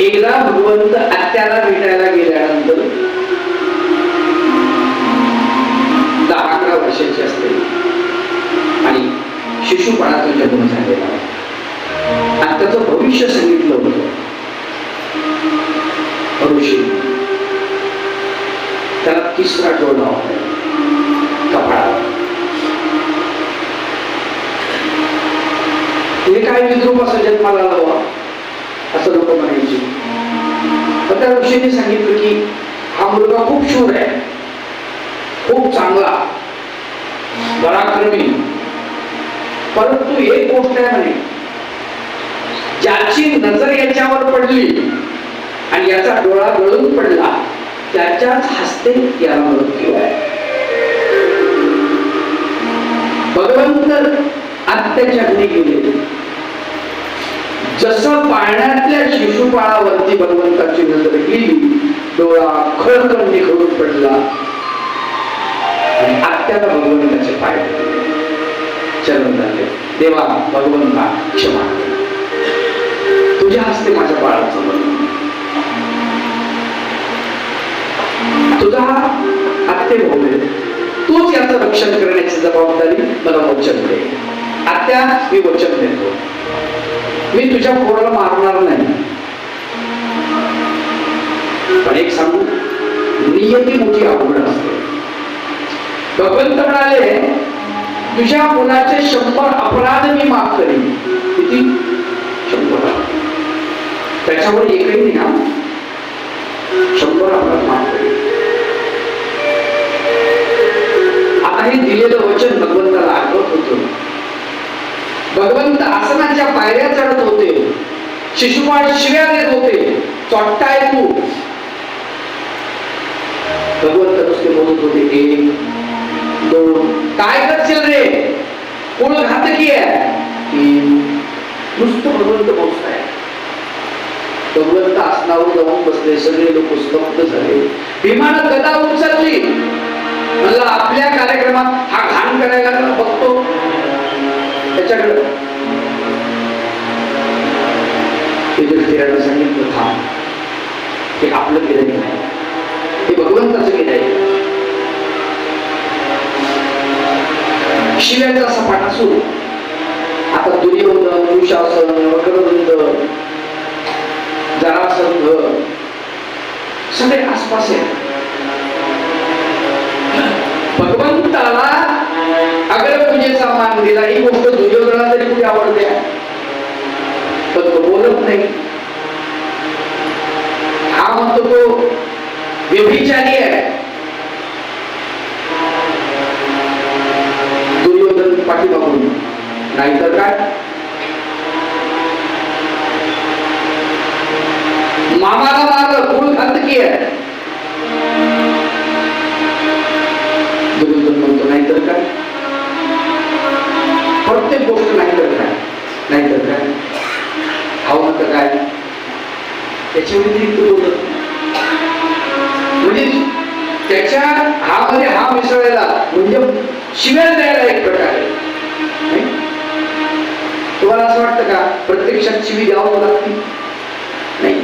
एकदा भगवंत आत्याला भेटायला गेल्यानंतर दहा अकरा वर्षाची असते. आणि शिशुपाळाचा जन्म झालेला आहे. भविष्य सांगितलं होतं. ऋषी त्याला तिसरा डोळा कपाळा कपाळावर हे काय विद्रूप असं जन्माला लावा? असं लोक म्हणायचे. त्या ऋषीने सांगितलं की हा मुलगा खूप शूर आहे. खूप चांगला. पराक्रमी. परंतु एक गोष्ट आहे म्हणे. ज्याची नजर याच्यावर पडली आणि याचा डोळा गळून पडला त्याच्याच हस्ते याला मृत्यू आहे. भगवंत आत्याच्या घरी गेले. जसं पाण्यातल्या शिशुपाळावरती भगवंताची नजर गेली डोळा खळखळ निखळून पडला. आणि आत्याला भगवंताचे पाय चरण झाले देवा भगवंता क्षमा तुझ्या हस्ते माझ्या बाळाचं तुझा आत्ते भाऊ तूच याचं रक्षण करण्याची जबाबदारी मला वचन दे. आत्या मी वचन देतो. मी तुझ्या पोराला मारणार नाही. पण एक सांगू नियती मोठी अवघड असते. भगवंत म्हणाले तुझ्या मुलाचे शंभर अपराध मी माफ करीन. किती? शंभर त्याच्यावर एकही नाही ना? शंभर अपराध माफ करीन. आता हे दिलेलं वचन भगवंताला आठवत होतं. भगवंत आसनाच्या पायऱ्या चढत होते. शिशुपाळ शिव्या देत होते. चोट्टा ऐकू भगवंत नुसते बोलत होते एक दोन काय करशील रे? कोण घातकी आहे. तीन नुसतं भगवंत बोलताय भगवंत आसनावर जाऊन बसले. सगळे लोक स्तब्ध झाले. विमानात गदा उचलली. मला आपल्या कार्यक्रमात हा घाण करायला बघतो. त्याच्याकडे युधिष्ठिरानं सांगितलं थांब. हे आपलं केलं नाही. हे भगवंताचं केलं आहे शिव्याचा सपाटा सुरू आता दुर्योधन दुशासन वक्रवृंद जरासंघ सगळे आसपास आहे. भगवंताला अग्रपूजेचा मान दिला, ही गोष्ट दुर्योधनाला तरी कुठे आवडते? पण तो बोलत नाही. हा म्हणतो तो व्यभिचारी आहे. दुर्योधन पाठीमागून. नाहीतर काय? मामाला मारलं कुळ घातकी आहे. नाही तर काय खाऊ नका काय? त्याच्या व्यतिरिक्त बोलत म्हणजे त्याच्या हा मध्ये हा मिसळायला म्हणजे शिव्या द्यायला एक प्रकार आहे. तुम्हाला असं वाटतं का? प्रत्यक्षात शिवी द्यावं लागते नाही.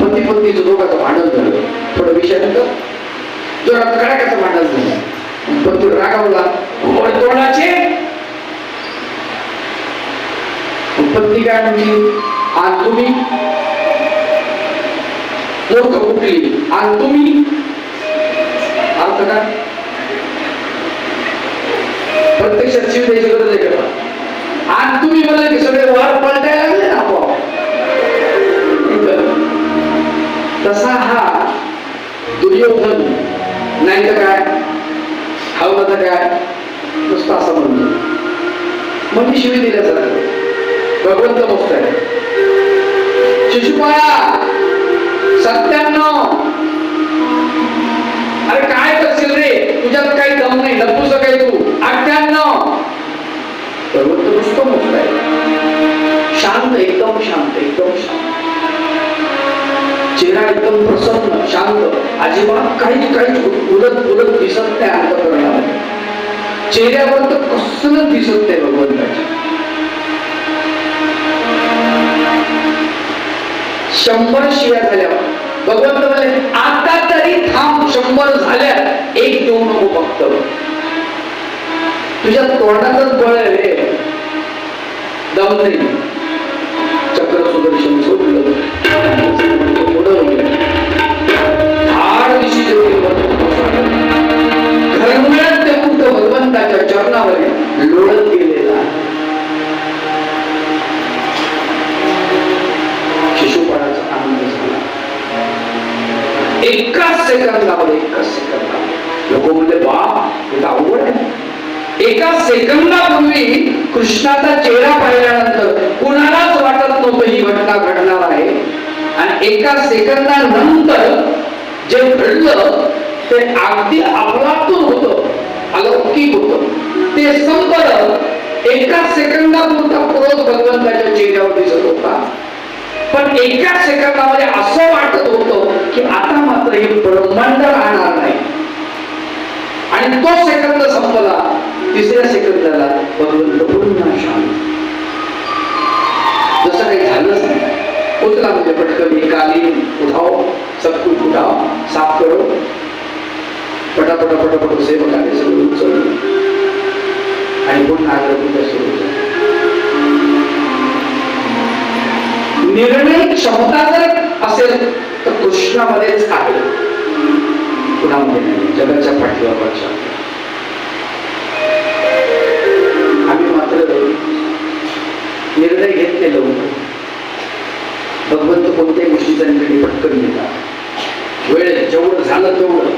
पती पत्नीचं दोघाचं भांडण झालं. थोडं विषय नंतर जोरात कडाक्याचं भांडण झालं. पण तो रागावला. तोंडाचे पत्नी काय म्हणजे आणि तुम्ही लोक कुठली आणि तुम्ही अर्थ काय? प्रत्यक्षात शिव द्यायची गरज आहे का? आज तुम्ही मला की सगळे वार पलटायला लागले ना आपोआप. तसा हा दुर्योधन नाही तर काय? हवं तर काय? नुसतं असं म्हणतो. म्हणजे शिवी दिल्यासारखं भगवंत मस्त आहे. शिशुपाळा सत्त्याण्णव. अरे काय करशील रे? तुझ्यात काही दम नाही लपूस काय तू. अठ्ठ्याण्णव. भगवंत नुसतं मस्त आहे. शांत एकदम शांत एकदम शांत. चेहरा एकदम प्रसन्न शांत. अजिबात काहीच काहीच उलट उलट दिसत नाही अंतकरणामध्ये. चेहऱ्यावर तर कसलं दिसत नाही भगवंताच्या शंभर शिया झाल्या भगवंत म्हणले आता तरी थांब शंभर झाल्या एक देऊ नको फक्त. तुझ्या तोंडातच बळ आहे रे. दम नाही सेकंदामध्ये एकाच सेकंदामध्ये. लोक म्हणले बा अवघड आहे. एका सेकंदापूर्वी कृष्णाचा चेहरा पाहिल्यानंतर कुणालाच वाटत नव्हतं ही घटना घडणार आहे. आणि एका सेकंदानंतर जे घडलं ते अगदी अफलातून होत अलौकिक होत. ते संपलं. एका सेकंदापुरता क्रोध भगवंताच्या चेहऱ्यावर दिसत होता. पण एका सेकंदामध्ये असं वाटत होतं की आता मात्र हे ब्रह्मांड राहणार नाही. आणि तो सेकंद संपला तिसऱ्या सेकंदाला भगवंत पुन्हा शांत. जसं काही झालंच नाही. उचला म्हणजे पटकन एक कालीन उठाव सब कुछ उठाव साफ करो. पटापटा पटापट सेवकाने सगळं उचललं आणि पुन्हा आग्रह सुरू झाला निर्णय क्षमता जर असेल तर कृष्णामध्येच आहे कुणामध्ये नाही. जगाच्या पाठीवर आम्ही मात्र निर्णय घेतलेलो भगवंत कोणत्याही गोष्टीचा निर्णय पटकन घेतात. वेळ जेवढं झालं तेवढं.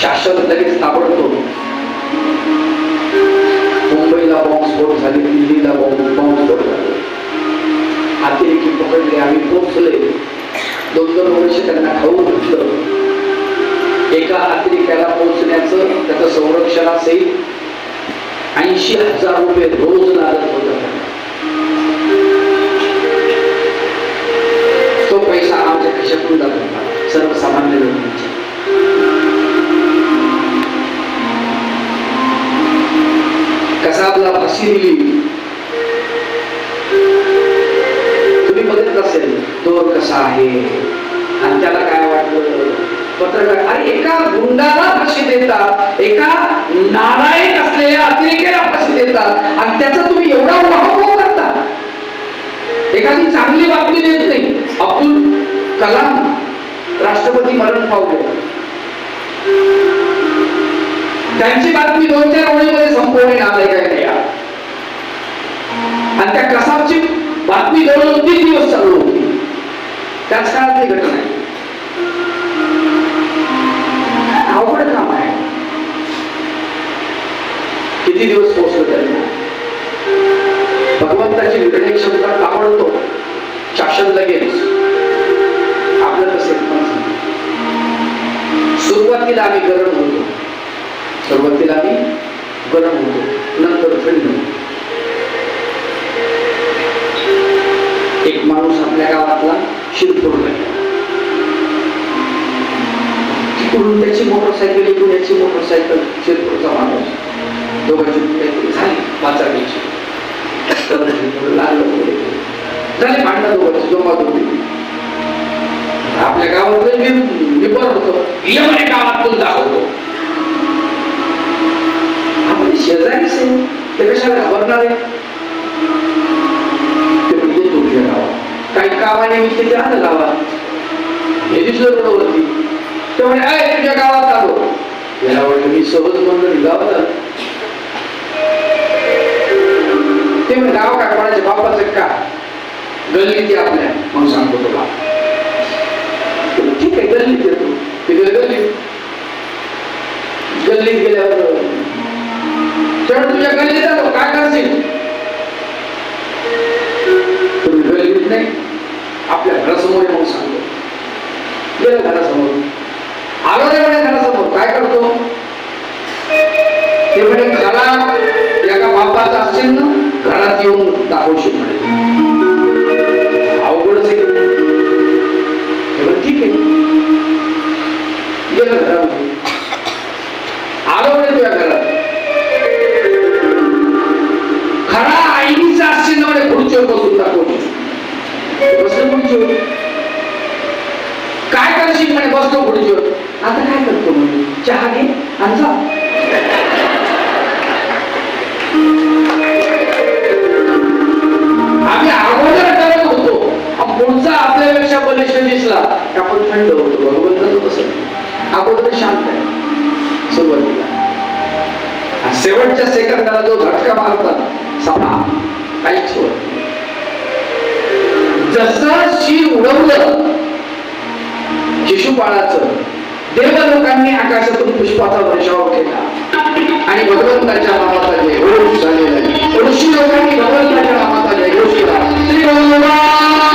शासन लगेच ताबडतोब. मुंबईला बॉम्बस्फोट झाले दिल्लीला बॉम्ब बॉम्बस्फोट झाले. अतिरेकी दोन त्यांना खाऊ घातलं एका अतिरेक्याला पोचण्याचं त्याचं असेल ऐंशी हजार रुपये रोज लागत होता. तो पैसा आमच्या खिशातून जात होता सर्वसामान्य लोकांच्या. कसाबला फाशी दिली तुम्ही बघितलं असेल तो कसा आहे? आणि त्याला काय वाटलं पत्रकार अरे एका गुंडाला फाशी देतात एका नारायण असलेल्या अतिरेकेला फाशी देतात आणि त्याचा तुम्ही एवढा वाहवा करता? एखादी चांगली बातमी देत नाही. अब्दुल कलाम राष्ट्रपती मरण पावले. त्यांची बातमी दोन चार ओळीमध्ये संपवणे नालायकाने या. आणि त्या कसाबची बातमी जवळ तीन दिवस चालू होती. त्याच काळातली घटना आहे? अवघड काम आहे. किती दिवस पोहोचलं त्यांना? भगवंताची निर्णय क्षमता ताबडतो शासन लगेच आपलं तसं सुरुवातीला आम्ही गरम होतो. सुरुवातीला आम्ही गरम होतो. नंतर थंड एक माणूस आपल्या गावातला शिरपूर. तिकडून त्याची मोटरसायकल इकडून याची मोटरसायकल शिरपूरचा माणूस. दोघांची काहीतरी झाली वाचावीची लागलं पुढे. झाली भांडणं दोघांची जोमात होती आपल्या गावात विपर होतो. ये गावात गावातून दाखवतो आपण शेजारीच आहे. ते कशाला घाबरणार आहे? आणि काही कामानिमित्त ते आलं गावात. हे दिसलं होती ते म्हणे आय तुझ्या गावात आलो. याला वाटलं मी सहज म्हणलं गावात ते म्हणे गाव का कोणाच्या बापाचं का? गल्ली ती आपल्या. म्हणून सांगतो तुला. ठीक आहे गल्लीत तू तिथे गल्ली गल्लीत गेल्यावर तेव्हा तुझ्या गल्लीत आलो. काय करशील? तुम्ही गल्लीत नाही. आपल्या घरासमोर येऊन सांगतो. गेलं घरासमोर. आलो नाही म्हणे घरासमोर. काय करतो? ते म्हणे घरात एका बापाचा असेल ना घरात येऊन दाखवशील म्हणे. खुर्चीवर काय करशील म्हणे? बसतो खुर्चीवर आता काय करतो म्हणजे चहा घे आणि जा. आम्ही अगोदर करत होतो. पुढचा आपल्यापेक्षा बलिष्ठ दिसला. की आपण थंड होतो. बरोबर तसं नाही. अगोदर शांत आहे. सुरुवातीला. शेवटच्या सेकंदाला जो झटका मारतात सभा. काहीच होत नाही. जसं शी उडवलं शिशुपाळाचं देवलोकांनी आकाशातून पुष्पाचा वर्षाव केला. आणि भगवंताच्या नावाचा जयघोष झालेला ऋषी लोकांनी भगवंताच्या नावाचा जयघोष केला श्री भगवान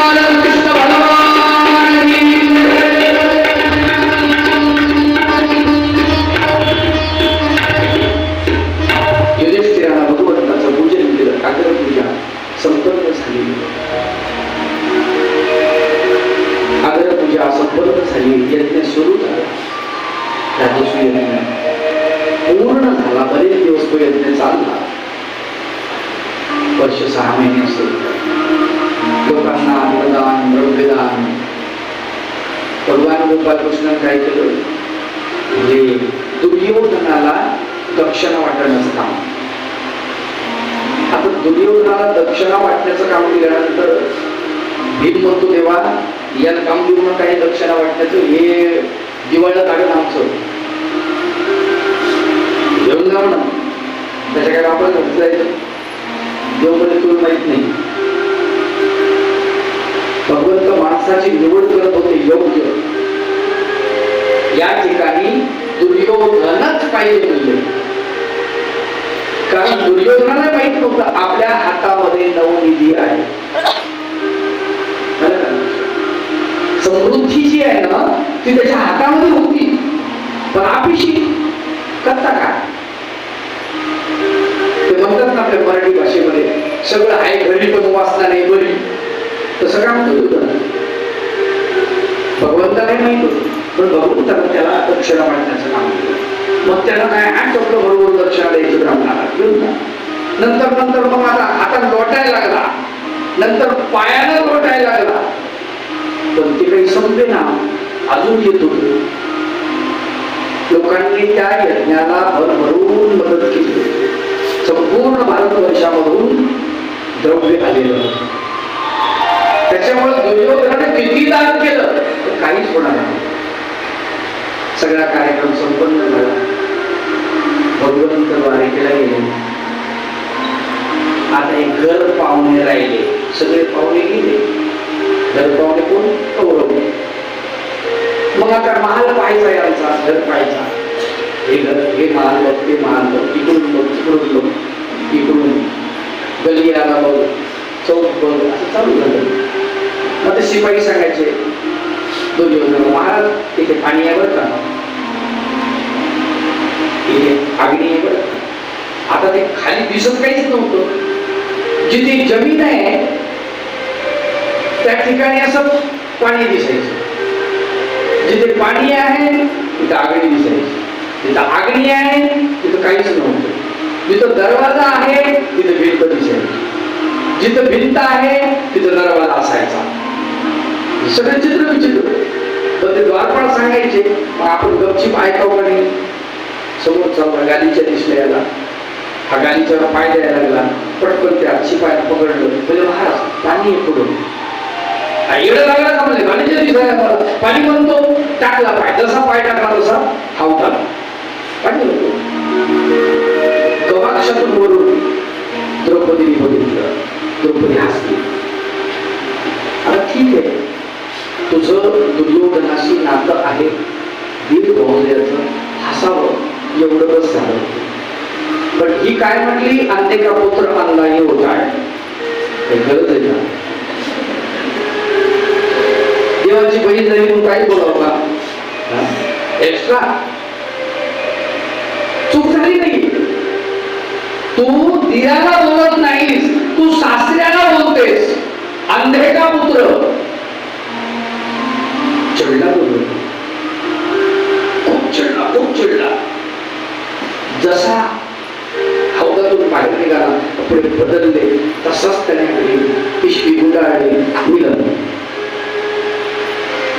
सहा महिने असेल लोकांना अन्नदान द्रव्यदान भगवान गोपालकृष्ण काय केलं म्हणजे दुर्योधनाला दक्षिणा वाटण्याचं नसता. आता दुर्योधनाला दक्षिणा वाटण्याचं काम दिल्यानंतर भीम म्हणतो तेव्हा याला काम देऊ काही हे दक्षिणा वाटण्याचं हे दिवाळीला काढून आमचं. घेऊन जा म्हणा. त्याच्या काय आपण घरचं जायचं देव तुला माहीत नाही. भगवंत माणसाची निवड करत होते योग्य. या ठिकाणी दुर्योधनच पाहिजे म्हणजे कारण दुर्योधनाला माहीत नव्हतं आपल्या हातामध्ये नवनिधी आहे. समृद्धी जी आहे ना ती त्याच्या हातामध्ये होती. पण आपली करता काय म्हणतात ना आपल्या मराठी भाषेमध्ये सगळं आहे घरी पण वाचना नाही बरी. तसं काम म्हणत होतं भगवंताला माहीत होत पण भगवंतानं त्याला दक्षिणा वाटण्याचं काम केलं मग त्याला काय आठ आपलं बरोबर दक्षिणा द्यायचं ब्राह्मणाला घेऊन नंतर नंतर मग आता आता लोटायला लागला. नंतर पायानं लोटायला लागला. पण ते काही समजे ना अजून येत लोकांनी त्या यज्ञाला भरभरून मदत केली. संपूर्ण भारतवर्षामधून द्रव्य आलेलं त्याच्यामुळे दुर्योधनाने किती दान केलं? तर काहीच होणार नाही. सगळा कार्यक्रम संपन्न झाला. भगवंत द्वारिकेला गेले. आता एक घर पाहुणे राहिले. सगळे पाहुणे गेले. घर पाहुणे कोण? कौरव. मग आता महाल पाहायचा यांचा घर पाहायचा. हे घर हे महाल बघते ते महाल बघ इकडून बघ तिकडून बघ इकडून गलियाला बघ चौक बघ असं चालू झालं. मग ते शिपाई सांगायचे दुर्योधन महाराज तिथे पाणी आहे बरं का? तिथे अग्नी आहे बरं आता ते खाली दिसत काहीच नव्हतं. जिथे जमीन आहे त्या ठिकाणी असं पाणी दिसायचं. जिथे पाणी आहे तिथं आगणी दिसायची. तिथं आगणी आहे तिथं काहीच नव्हतं. जिथं दरवाजा आहे तिथे भिंत दिसायची जिथं भिंत आहे तिथं दरवाजा असायचा. सगळे चित्र विचित्र. पण ते द्वारपाळ सांगायचे मग आपण गपचीप ऐकावं का नाही? समोर गालीच्या दिसल्या याला. हा गालीच्या पाय द्यायला लागला. पटकन त्या शिपायाला पकडलं. म्हणजे महाराज पाणी आहे पुढून येडं लागला का म्हणजे? गालीच्या दिसायला मला पाणी म्हणतो टाकला पाय. जसा पाय टाकला तसा हावताला पाणी म्हणतो गवाक्षातून बोलून द्रौपदीने बघितलं. द्रौपदी हसली. आता ठीक आहे. तुझं दुर्योधनाशी नातं आहे. वीर बहुल्याचं हसावं. एवढं बस झालं पण ही काय म्हटली? अंधे का पुत्र अंधाही होता आहे गरज आहे का? देवाची बहीण झाली म्हणून काही बोलावं का? एक्स्ट्रा? चूक झाली नाही. तू दिराला बोलत नाहीस तू सासऱ्याला बोलतेस. अंधे का पुत्र. चिडला बोलतो खूप चिडला खूप चिडला. जसा हौदातून बाहेर निघाला कपडे बदलले तसाच त्याने पिशवी गुंडाळली मिलन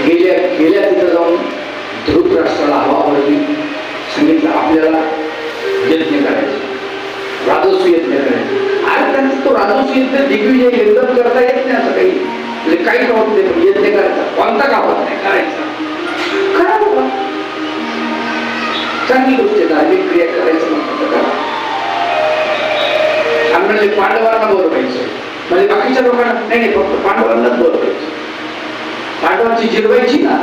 गेल्या गेल्या तिथं जाऊन धृतराष्ट्राला हवा पडली. सांगितलं आपल्याला यज्ञ करायचं. राजस्व यज्ञ करायचा तो राजस्व यज्ञ दिग्विजय एकदम करता येत नाही असं काही. म्हणजे काही का नाही पण यज्ञ करायचा. कोणता का नाही करायचा? करा बाबा. चांगली गोष्ट आहे धार्मिक क्रिया करायचं म्हणतात करा. आणि म्हणजे पांडवांना बरं पाहिजे म्हणजे बाकीच्या लोकांना नाही नाही फक्त पांडवांनाच बरं पाहिजे पांडवांची जिरवायची ना.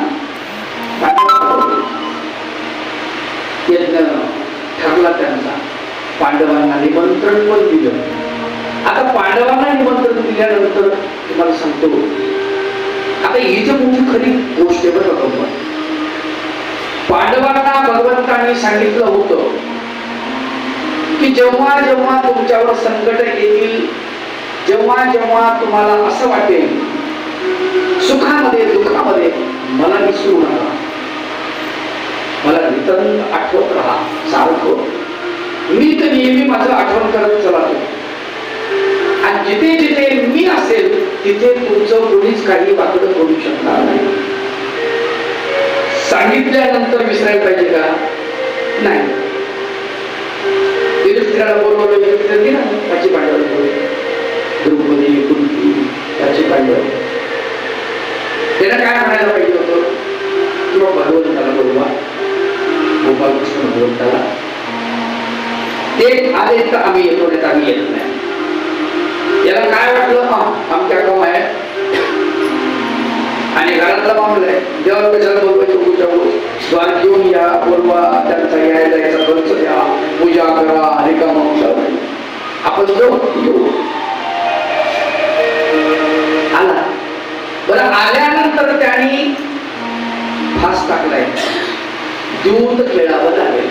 पांडवांना यज्ञ ठरला त्यांचा. पांडवांना निमंत्रण पण दिलं. आता पांडवांना निमंत्रण दिल्यानंतर तुम्हाला सांगतो. आता ही जी मोठी खरी गोष्ट आहे बरं का पांडवांना भगवंतांनी सांगितलं होतं की जेव्हा जेव्हा तुमच्यावर संकट येतील जेव्हा जेव्हा तुम्हाला असं वाटेल सुखामध्ये दुःखामध्ये मला विसरू नका. मला नितंत आठवत राहा सारखं. मी तर नेहमी माझं आठवण करत चला आणि जिथे जिथे मी असेल तिथे तुमचं कोणीच काही वाकडं करू शकणार नाही. सांगितल्यानंतर विसरायला पाहिजे का? नाही. युधिष्ठिराला बोलवलं युधिष्ठिर गेला त्याची पांडव द्रौपदी कुंती त्याची पांडव त्याला काय म्हणायला पाहिजे होतं? किंवा भगवंताला बोलवा. गोपालकृष्ण भगवंताला ते आले तर आम्ही येतो नाही तर आम्ही येत नाही. याला काय वाटलं? हा आमच्या काम आहे आणि घरातला मामला आहे. देवाला कशाला बोलवायचं पूजा द्वार घेऊन या बोलवा त्यांचा यायला जायचा खर्च द्या पूजा करा रिकामा आपण जाऊ येऊ. आला. बरं आल्यानंतर त्यांनी फास टाकलाय. दूध खेळावं लागेल.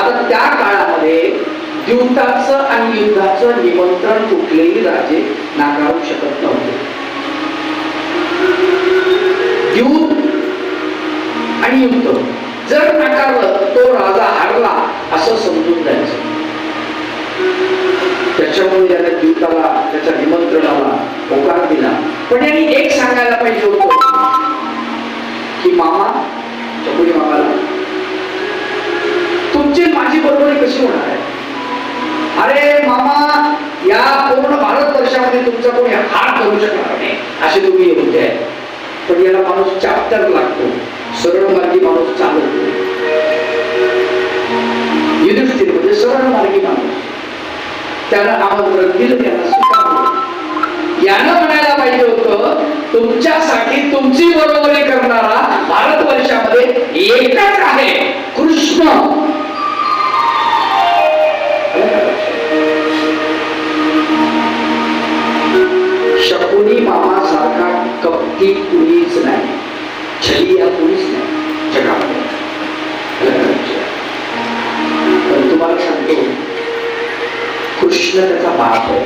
आता त्या काळामध्ये द्यूताचं आणि युद्धाचं निमंत्रण कुठलेही राजे नाकारू शकत नव्हते. द्यूत आणि युद्ध जर नाकारलं तो राजा हारला असं समजून द्यायचं त्याच्यामुळे त्याने द्यूताला त्याच्या निमंत्रणाला होकार दिला. पण यांनी एक सांगायला पाहिजे होतं की मामा चकुरी मामाला तुमची माझी बरोबरी कशी होणार आहे? अरे मामा या पूर्ण भारत वर्षामध्ये तुमचा कोणी हात करू शकणार नाही असे तुम्ही होते पण याला माणूस चाप्टर लागतो सरळ मार्गी माणूस चालत युधिष्ठिर म्हणजे सरळ मार्गी माणूस. त्याला आमंत्रण दिलं त्याला स्वीकारलं. यानं म्हणायला पाहिजे होतं तुमच्यासाठी तुमची बरोबरी करणारा भारत वर्षामध्ये एकच आहे कृष्ण. शकुनी मामा सारखा कपटी कुणीच नाही. छली या कुणीच नाही. जगामध्ये. पण तुम्हाला सांगतो कृष्ण त्याचा बाप आहे.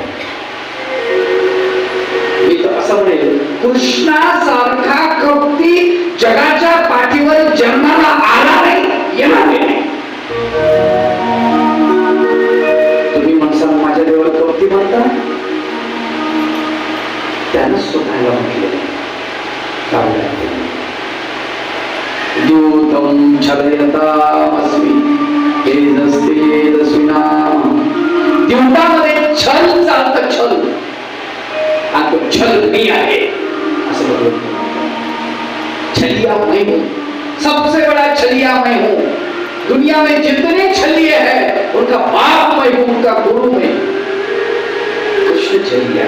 मी तर असं म्हणेल कृष्णासारखा दूतम छलयतामस्मी तेजस्तेजस्विना द्यूतामध्ये छल छल. आणि तो छल मी आहे असं छलिया मैं हूं. सबसे बड़ा छलिया मैं हूं. हो. दुनिया में जितने छलिए हैं उनका बाप मैं हूं हो, उनका गुरु मैं कृष्ण छलिया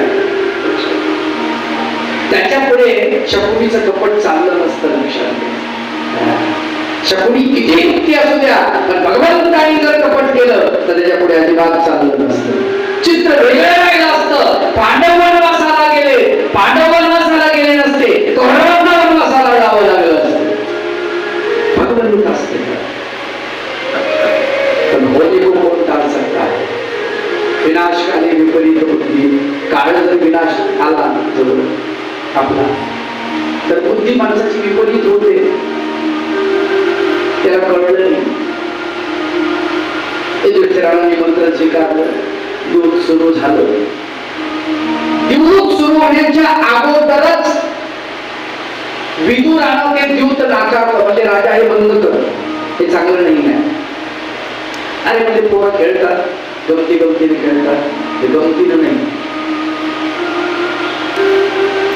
त्याच्या पुढे शकुनीचं कपट चाललं नसतं लक्षात. शकुनी किती युक्ती असू द्या पण भगवंतानी जर कपट केलं तर त्याच्या पुढे अजिबात चाललं नसतं. चित्र वेगळं राहिलं असतं. पांडव वनवासाला गेले पांडव वनवासाला गेले नसते. कौरवांना वनवासाला जावं लागलं असतं. भगवंत असते. पण होली को कोण टाळ सकता विनाशकाली विपरीत बुद्धी. काळ जर विनाश आला जरूर आपला. तर बुद्धी माणसाची विपरीत त्याला कळलं नाही. युधिष्ठिरानं निमंत्रण स्वीकारलं. युद्ध सुरू झालं. युद्ध सुरू होण्याच्या अगोदरच विदुरानं ते द्यूत नाकारलं म्हणजे राजा हे बंद कर हे चांगलं नाही आहे. अरे म्हणजे पोरं खेळतात. गमती गमतीने खेळतात. ते गमतीनं नाही.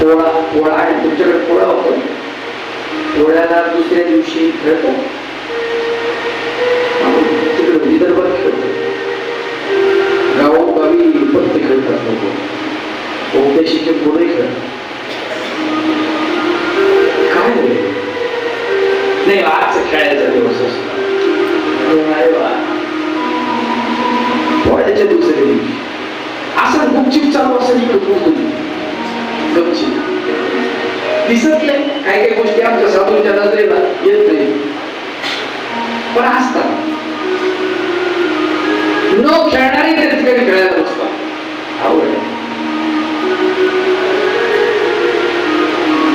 पोळा पोळा आणि तुमच्याकडे पोळा होतो. पोळ्याला दुसऱ्या दिवशी खेळतात गावोगावी पत्ते खेळतात लोक उपदेशीचे पुढे खेळतात काय नाही आज खेळायचा दिवस असतो. पोळ्याच्या दुसऱ्या दिवशी असं गुपचिप चालू असेल इकडे गपचिप. दिसत नाही काही काही गोष्टी आमच्या साधूंच्या नजरेला येत नाही. पण असतात. न खेळणारी त्या ठिकाणी खेळायला बसतात आवड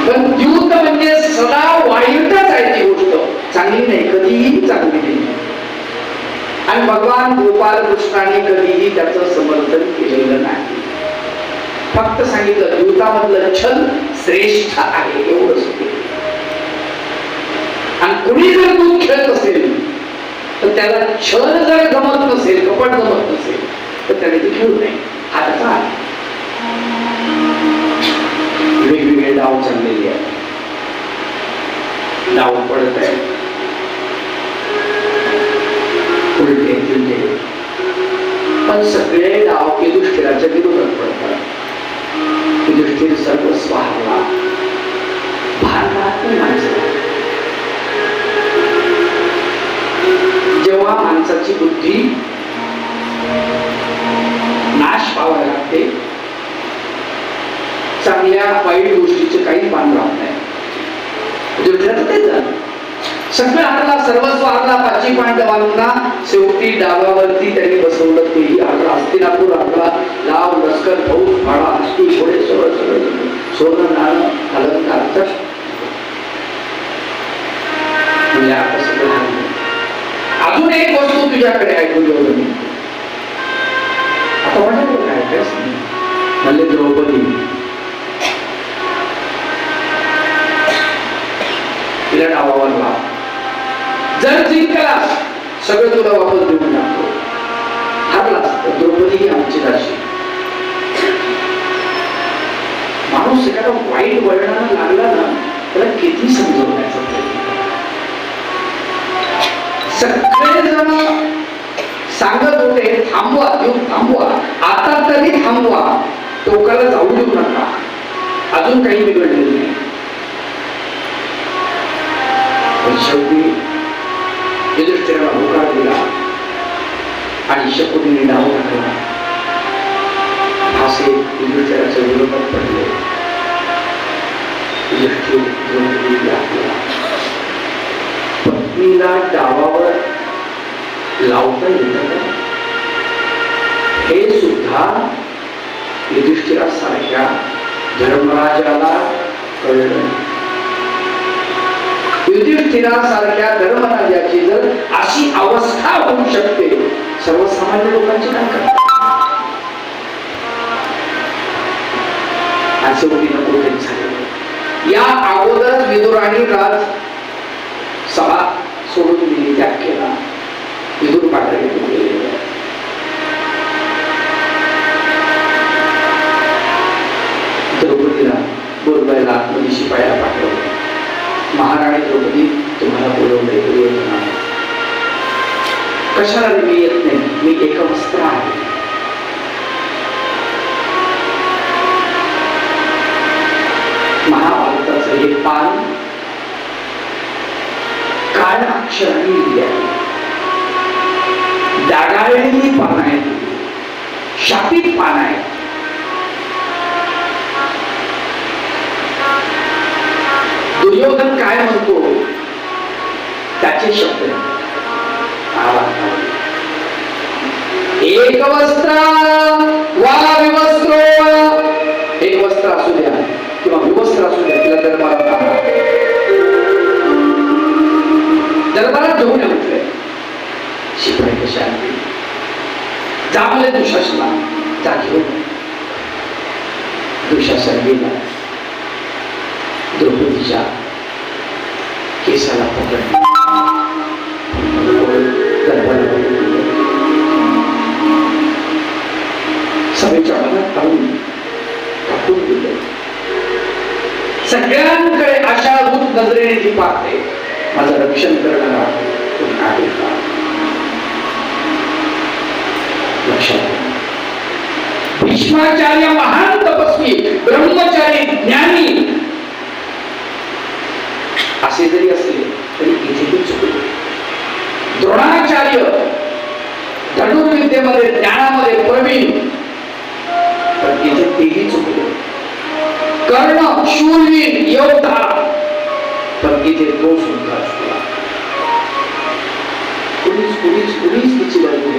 पण युद्ध म्हणजे सदा वाईटच आहे ती गोष्ट चांगली नाही कधीही चांगली नाही आणि भगवान गोपाल कृष्णाने कधीही त्याचं समर्थन केलेलं नाही फक्त सांगितलं युद्धामधलं छल श्रेष्ठ आहे एवढंच आणि कुणी जर तू खेळत असेल तर त्याला क्षण जर गमत नसेल कपट गमत नसेल तर त्याने ते खेळू नये. आता वेगवेगळे डाव चाललेले आहेत. डाव पडत आहे उलटे तिलटे पण सगळे डाव युधिष्ठिराच्या विरोधात पडतात. युधिष्ठिर सर्व हरला भारतात माणसं जेव्हा माणसाची बुद्धी नाश पावायला लागते चांगल्या वाईट गोष्टीचे काही मान राहत नाही. म्हणजे तेच झालं. सगळं हरला सर्वस्व हरला पाचवी पांडवांना शेवटी डावावरती त्यांनी बसवलं तेही हरला हस्तिनापूर हरला लाव लष्कर भाऊ फाळा हस्ती घोडे सगळं सगळं सोनं नाणं अलंकार तर म्हणजे आता सगळं अजून एक वस्तू तुझ्याकडे आहे दुर्योधन आता माझ्याकडे काय काय म्हणले द्रौपदी. तिला डावावर लाव. जर जिंकलास सगळं तुला वापस देऊन टाकतो. हरलास तर द्रौपदी ही आमची राशी माणूस एखादा वाईट वळणाला लागला ना त्याला किती समजवण्याचा प्रयत्न करा. सांगत होते थांबवा येऊन थांबवा. आता तरी थांबवा. टोकाला जाऊ देऊ नका. अजून काही बिघडलेलं नाही. पण शेवटी युधिष्ठिराला होकार दिला आणि शकुनीने डाव टाकला असे युधिष्ठिराच्या विरोधात पडले. युधिष्ठिर द्रौपदीला आपला पत्नीला डावावर लावता येतं का? हे सुद्धा युधिष्ठिरासारख्या धर्मराजाला कळलं युधिष्ठिरासारख्या धर्मराजाची जर अशी अवस्था होऊ शकते सर्वसामान्य लोकांची काय करतात या अगोदरच विदुराने राज सभा सोडून दिली त्याग केला विदुर पाठवले गेले द्रौपदीला बोलवायला आतमध्ये शिपायाला पाठवलं महाराणी द्रौपदी तुम्हाला बोलवलंय येत नाही कशाला मी येत नाही? मी एक वस्त्र आहे. महाभारताचं हे पान काळ अक्षरांनी लिहिले आहे. डागाळलेली पान आहेत शापित पान आहे. दुर्योधन काय म्हणतो? त्याचे शब्द एक वस्त्र वा विवस्त्र. एक वस्त्र असू द्या किंवा विवस्त्र असू द्या तिला दरबारात दरबारात घेऊन या म्हटलंय शिपाई कशा आहे दुशासना जा घेऊन दुशासन गेला. द्रौपदीच्या केसाला पकडले. सभेच्या मनात आणून टाकून दिलं सगळ्यांकडे अशा भूत नजरेने ती पाहते. माझं रक्षण करणारा कोणी आहे. का लक्षात भीष्माचार्य महान तपस्वी ब्रह्मचारी ज्ञानी. असे जरी असले तरी इथेही ते चुकले. द्रोणाचार्य धनुर्विद्येमध्ये ज्ञानामध्ये प्रवीण. तेही चुकले. कर्ण शूरवीर योद्धा पण इथे तो सुद्धा चुकला कुणीच कुणीच कुणीच तिची बाजू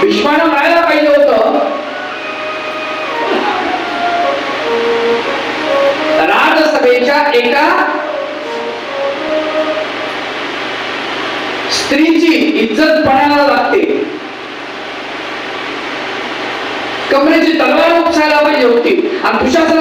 भीष्मानं म्हणायला पाहिजे होतं. राजसभेच्या एका स्त्रीची इज्जत पणाला लागते. कमरेची तलवार उपसायला पाहिजे होती. आणि दुशासनाचा